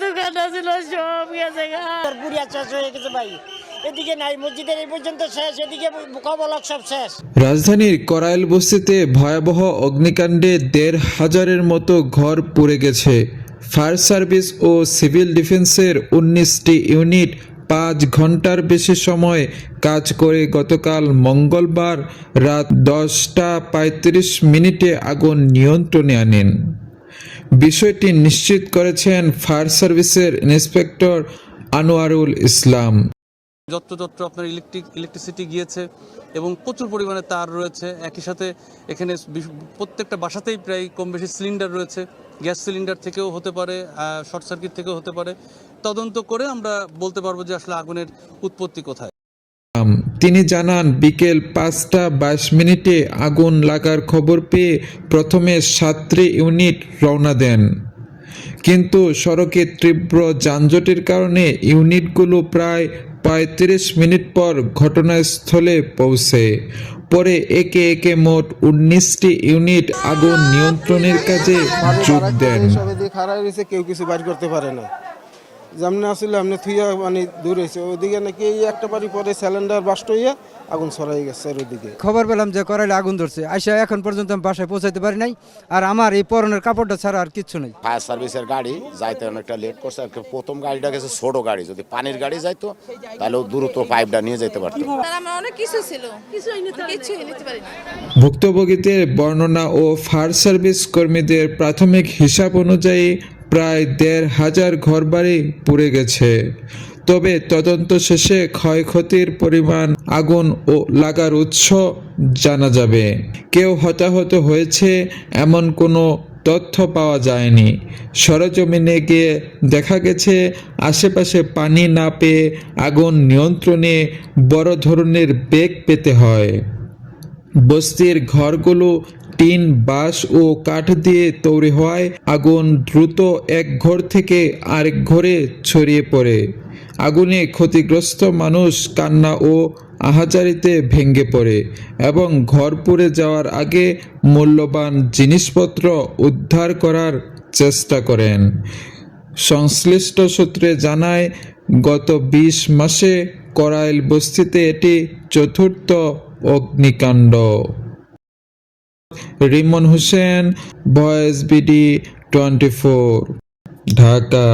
দোকান ছিল সব গেছে গা। শেষ হয়ে গেছে ভাই। এদিকে নাই মসজিদের এই পর্যন্ত শেষ এদিকে কবলক সব শেষ। রাজধানীর করাইল বস্তিতে ভয়াবহ অগ্নিকাণ্ডে দেড় হাজারের মতো ঘর পুড়ে গেছে। ফায়ার সার্ভিস ও সিভিল ডিফেন্সের উনিশটি ইউনিট পাঁচ ঘণ্টার বেশি সময় কাজ করে গতকাল মঙ্গলবার রাত দশটা পঁয়ত্রিশ মিনিটে আগুন নিয়ন্ত্রণে আনেন। বিষয়টি নিশ্চিত করেছেন ফায়ার সার্ভিসের ইন্সপেক্টর আনোয়ারুল ইসলাম। যত্রতত্র আপনার ইলেকট্রিক ইলেকট্রিসিটি গিয়েছে এবং প্রচুর পরিমাণে তার রয়েছে। একই সাথে এখানে প্রত্যেকটা বাসাতেই প্রায় কম বেশি সিলিন্ডার রয়েছে। গ্যাস সিলিন্ডার থেকেও হতে পারে শর্ট সার্কিট থেকেও হতে পারে। তদন্ত করে আমরা বলতে পারব যে আসলে আগুনের উৎপত্তি কোথায়। তিনি জানান, বিকেল পাঁচটা বাইশ মিনিটে আগুন লাগার খবর পেয়ে প্রথমে সাতটি ইউনিট রওনা দেন। কিন্তু সড়কে তীব্র যানজটের কারণে ইউনিটগুলো প্রায় পঁয়ত্রিশ মিনিট পর ঘটনাস্থলে পৌঁছে। পরে একে একে মোট উনিশটি ইউনিট আগুন নিয়ন্ত্রণের কাজে যোগ দেন। কেউ কিছু বাইর করতে পারে না। যেমনি আসলে আপনি থুইয়া মানে দূর হয়েছে ওদিকে নাকি এই একটা বাড়ি পরে সিলিন্ডার বাস্ট হইয়া আগুন ছড়াই গেছে আর ওদিকে খবর পেলাম যে করাইলে আগুন ধরছে। আইসা এখন পর্যন্ত আমি বাসায় পৌঁছাইতে পারি নাই। আর আমার এই পরনের কাপড়টা ছাড়া আর কিচ্ছু নেই। ফায়ার সার্ভিসের গাড়ি যাইতে অনেকটা লেট করছে। আর কি প্রথম গাড়িটা গেছে ছোট গাড়ি। যদি পানির গাড়ি যাইতো তাহলে ও দ্রুত পাইপটা নিয়ে যেতে পারতো। আমার অনেক কিছু ছিল। কিছুই নিতে পারিনি। ভুক্তভোগীদের বর্ণনা ও ফায়ার সার্ভিস কর্মীদের প্রাথমিক হিসাব অনুযায়ী প্রায় দেড় হাজার ঘরবাড়ি পুড়ে গেছে। তবে তদন্ত শেষে ক্ষয়ক্ষতির পরিমাণ, আগুন ও লাগার উৎস জানা যাবে। কেউ হতাহত হয়েছে এমন কোনো তথ্য পাওয়া যায়নি। সরজমিনে গিয়ে দেখা গেছে, আশেপাশে পানি না পেয়ে আগুন নিয়ন্ত্রণে বড় ধরনের বেগ পেতে হয়। বস্তির ঘরগুলো টিন বাঁশ ও কাঠ দিয়ে তৈরি হওয়ায় আগুন দ্রুত এক ঘর থেকে আরেক ঘরে ছড়িয়ে পড়ে। আগুনে ক্ষতিগ্রস্ত মানুষ কান্না ও আহাজারিতে ভেঙে পড়ে এবং ঘর পুড়ে যাওয়ার আগে মূল্যবান জিনিসপত্র উদ্ধার করার চেষ্টা করেন। সংশ্লিষ্ট সূত্রে জানায়, গত বিশ মাসে করাইল বস্তিতে এটি চতুর্থ অগ্নিকাণ্ড। Rimon Hossain voice BD twenty four Dhaka.